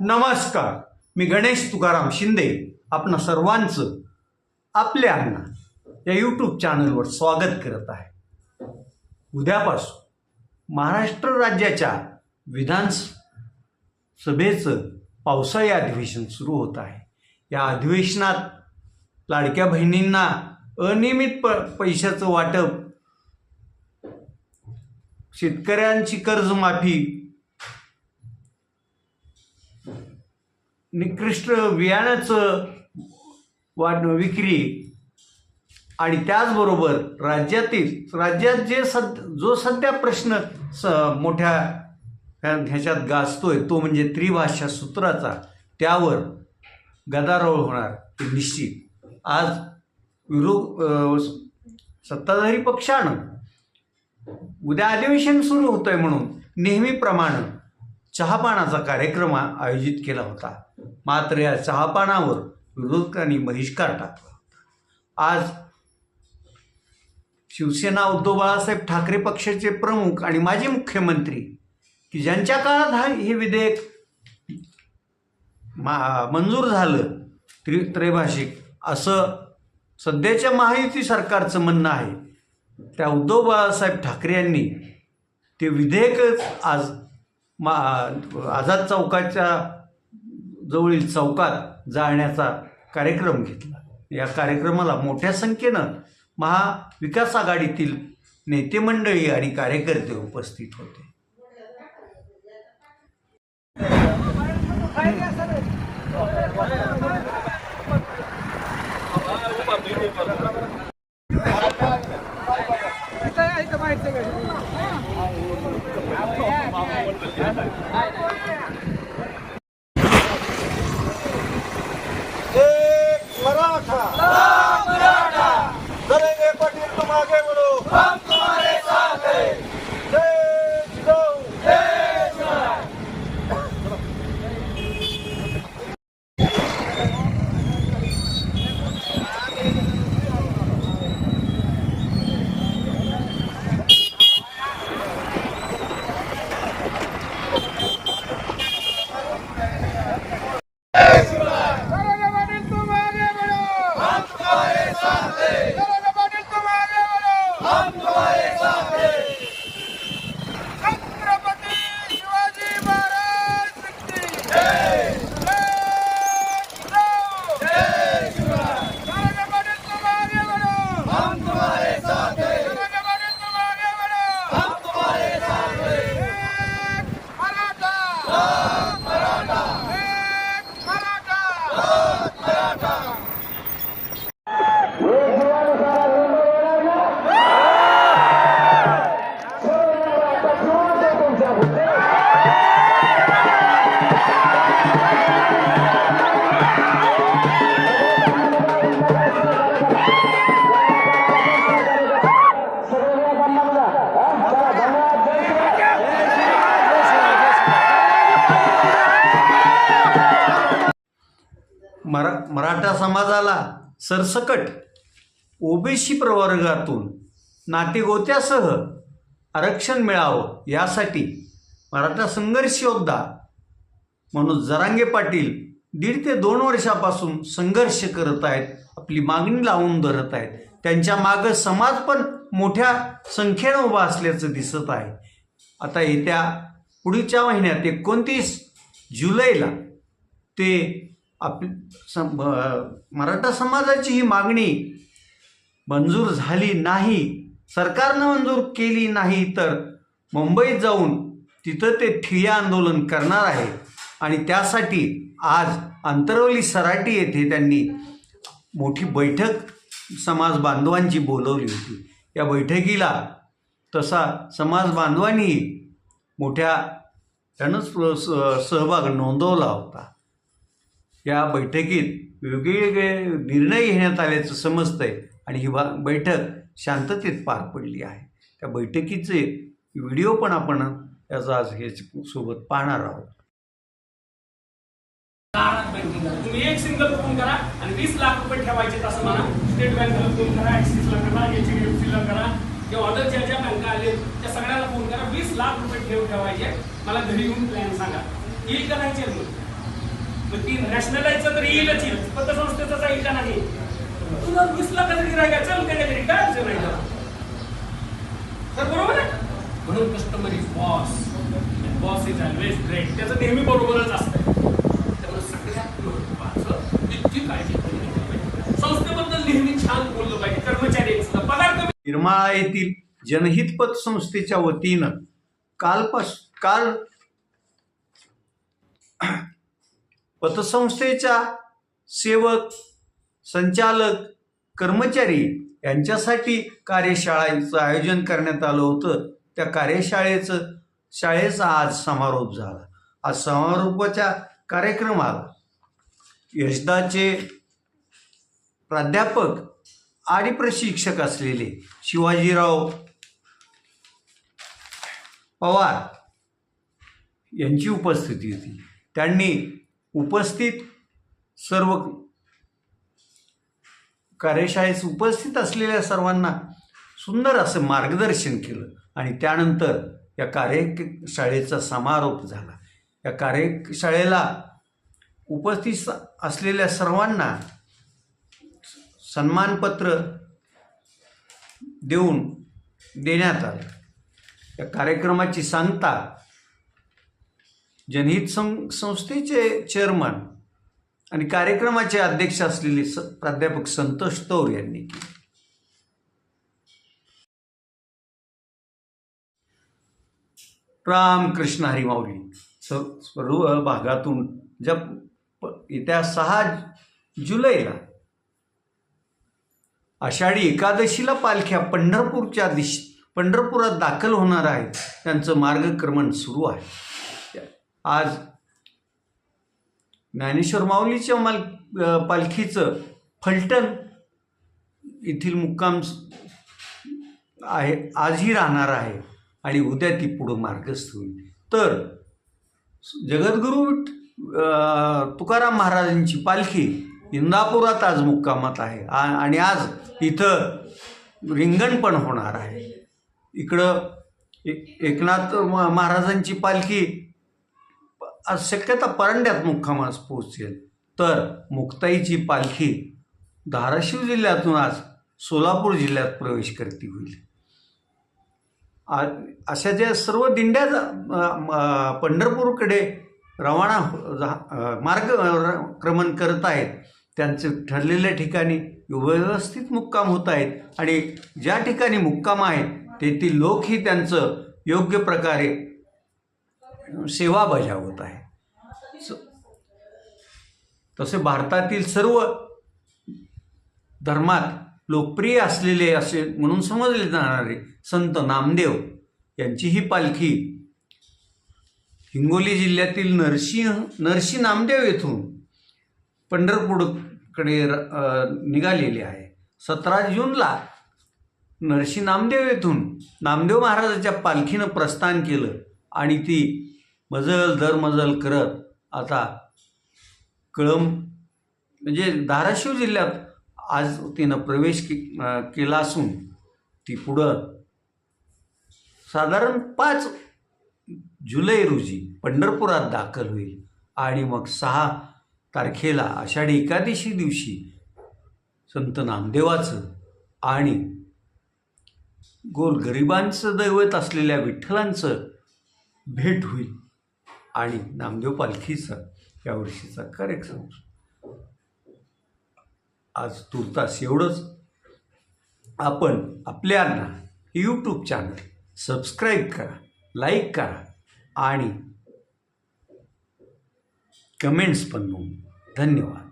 नमस्कार. मी गणेश तुकाराम शिंदे. आपणा सर्वांचं आपल्या अण्णा या यूट्यूब चॅनलवर स्वागत करत आहे. उद्यापासून महाराष्ट्र राज्याच्या विधानसभेचं पावसाळी अधिवेशन सुरू होत आहे. या अधिवेशनात लाडक्या बहिणींना अनियमित प पैशाचं वाटप शेतकऱ्यांची कर्जमाफी निकृष्ट बियाण्याचं वाढ विक्री. आणि त्याचबरोबर राज्यातील राज्यात जे सद जो सध्या प्रश्न स मोठ्या ह्याच्यात ह्याच्यात गाजतोय तो म्हणजे त्रिभाषा सूत्राचा त्यावर गदारोळ होणार ते निश्चित. आज विरोध सत्ताधारी पक्षानं उद्या अधिवेशन सुरू होतं आहे म्हणून नेहमीप्रमाणे चहापानाचा कार्यक्रम आयोजित केला होता. मात्र या चहापानावर विरोधकांनी बहिष्कार टाकला होता. आज शिवसेना उद्धव बाळासाहेब ठाकरे पक्षाचे प्रमुख आणि माजी मुख्यमंत्री की ज्यांच्या काळात हा हे विधेयक मा मंजूर झालं त्रि त्रैभाषिक असं सध्याच्या महायुती सरकारचं म्हणणं आहे. त्या उद्धव बाळासाहेब ठाकरे यांनी ते विधेयकच आज मा आझाद चौकाच्या जवळील चौकात जाळण्याचा कार्यक्रम घेतला. या कार्यक्रमाला मोठ्या संख्येनं महाविकास आघाडीतील नेते मंडळी आणि कार्यकर्ते उपस्थित होते. मराठा मराठा समाजाला सरसकट ओबीसी प्रवर्गातून नातेगोत्यासह आरक्षण मिळावं यासाठी मराठा संघर्ष योद्धा मनोज जरांगे पाटील दीड ते दोन वर्षापासून संघर्ष करत आहेत आपली मागणी लावून धरत आहेत. त्यांच्या मागं समाज पण मोठ्या संख्येनं उभा असल्याचं दिसत आहे. आता येत्या पुढच्या महिन्यात एकोणतीस जुलैला ते आप सम मराठा समाजाची ही मागणी मंजूर झाली नाही सरकारनं मंजूर केली नाही तर मुंबईत जाऊन तिथं ते ठिय्या आंदोलन करणार आहे. आणि त्यासाठी आज अंतरवली सराटी येथे त्यांनी मोठी बैठक समाज बांधवांची बोलवली होती. या बैठकीला तसा समाज बांधवांनी मोठ्या त्यानंच स- सहभाग नोंदवला होता. या बैठकीत वेगवेगळे निर्णय घेण्यात आल्याचं समजतंय आणि ही बा बैठक शांततेत पार पडली आहे. त्या बैठकीचे व्हिडिओ पण आपण याचा आज हे सोबत पाहणार आहोत. तुम्ही एक सिंगल फोन करा आणि वीस लाख रुपये ठेवायचे तसं म्हणा. स्टेट बँकेला फोन करा ऍक्सिसला करा एच डी एफ सीला करा किंवा ऑर्डर ज्या ज्या बँका आले त्या सगळ्याला फोन करा. वीस लाख रुपये ठेव ठेवायचे. मला घरी येऊन प्लॅन सांगा. येईल करायचे ती नॅशनलाइजचं तर येईलच येईल. पतसंस्थेचं काही का नाही. तुला वीस लाखाचं गिरायक चल त्याच्या घरी काय अडचण आहे तर बरोबर आहे? म्हणून customer is boss boss is always great त्याचं नेहमी बरोबरच असतं. त्यामुळे सगळ्यात महत्वाचं इतकी काळजी संस्थेबद्दल नेहमी छान बोललं पाहिजे. कर्मचारी पगार कमी. निर्माळा येथील जनहित पतसंस्थेच्या वतीनं कालपास काल पतसंस्थेच्या सेवक संचालक कर्मचारी यांच्यासाठी कार्यशाळेचं आयोजन करण्यात आलं होतं. त्या कार्यशाळेचं शाळेचा आज समारोप झाला. आज समारोपाच्या कार्यक्रमात यशदाचे प्राध्यापक आणि प्रशिक्षक असलेले शिवाजीराव पवार यांची उपस्थिती होती. त्यांनी उपस्थित सर्व कार्यशाळेस उपस्थित असलेल्या सर्वांना सुंदर असं मार्गदर्शन केलं आणि त्यानंतर या कार्यशाळेचा समारोप झाला. या कार्यशाळेला उपस्थित असलेल्या सर्वांना सन्मानपत्र देऊन देण्यात आलं. या कार्यक्रमाची सांगता जनहित सं संस्थेचे चेअरमन आणि कार्यक्रमाचे अध्यक्ष असलेले स प्राध्यापक संतोष तौर यांनी केली. रामकृष्ण हरिमाऊली सर्व भागातून ज्या येत्या सहा जुलैला आषाढी एकादशीला पालख्या पंढरपूरच्या दिश पंढरपुरात दाखल होणार आहेत. त्यांचं मार्गक्रमण सुरू आहे. आज ज्ञानेश्वर माऊलीच्या माल पालखीचं फलटण येथील मुक्काम आहे आजही राहणार आहे आणि उद्या ती पुढं मार्गस्थ होईल. तर जगद्गुरू तुकाराम महाराजांची पालखी इंदापुरात आज मुक्कामात आहे. आ- आणि आज इथं रिंगण पण होणार आहे. इकडं एकनाथ म- महाराजांची पालखी शक्यता परंड्यात मुक्कामास पोहोचेल. तर मुक्ताईची पालखी धाराशिव जिल्ह्यातून आज सोलापूर जिल्ह्यात प्रवेश करती होईल. अशा ज्या सर्व दिंड्या पंढरपूरकडे रवाना हो, मार्ग क्रमण करत आहेत त्यांचे ठरलेल्या ठिकाणी व्यवस्थित मुक्काम होत आहेत आणि ज्या ठिकाणी मुक्काम आहे तेथील लोकही त्यांचं योग्य प्रकारे सेवा बजावत आहे. स- तसे भारतातील सर्व धर्मात लोकप्रिय असलेले असे म्हणून समजले जाणारे संत नामदेव यांची ही पालखी हिंगोली जिल्ह्यातील नरसिंह नरसी नामदेव येथून पंढरपूरकडे निघालेली आहे. सतरा जूनला नरसी नामदेव येथून नामदेव महाराजाच्या पालखीनं प्रस्थान केलं आणि ती मजल दरमजल करत आता कळम म्हणजे धाराशिव जिल्ह्यात आज तिनं प्रवेश के केला असून ती पुढं साधारण पाच जुलै रोजी पंढरपुरात दाखल होईल आणि मग सहा तारखेला आषाढी एकादशी दिवशी संत नामदेवाचं आणि गोरगरिबांचं दैवत असलेल्या विठ्ठलांचं भेट होईल. आणि नामदेव पालखीचा यावर्षीचा कार्यक्रम. आज तुर्तास एवढंच. आपण आपल्यांना यूट्यूब चॅनल सबस्क्राईब करा लाईक करा आणि कमेंट्स पण नोंद धन्यवाद.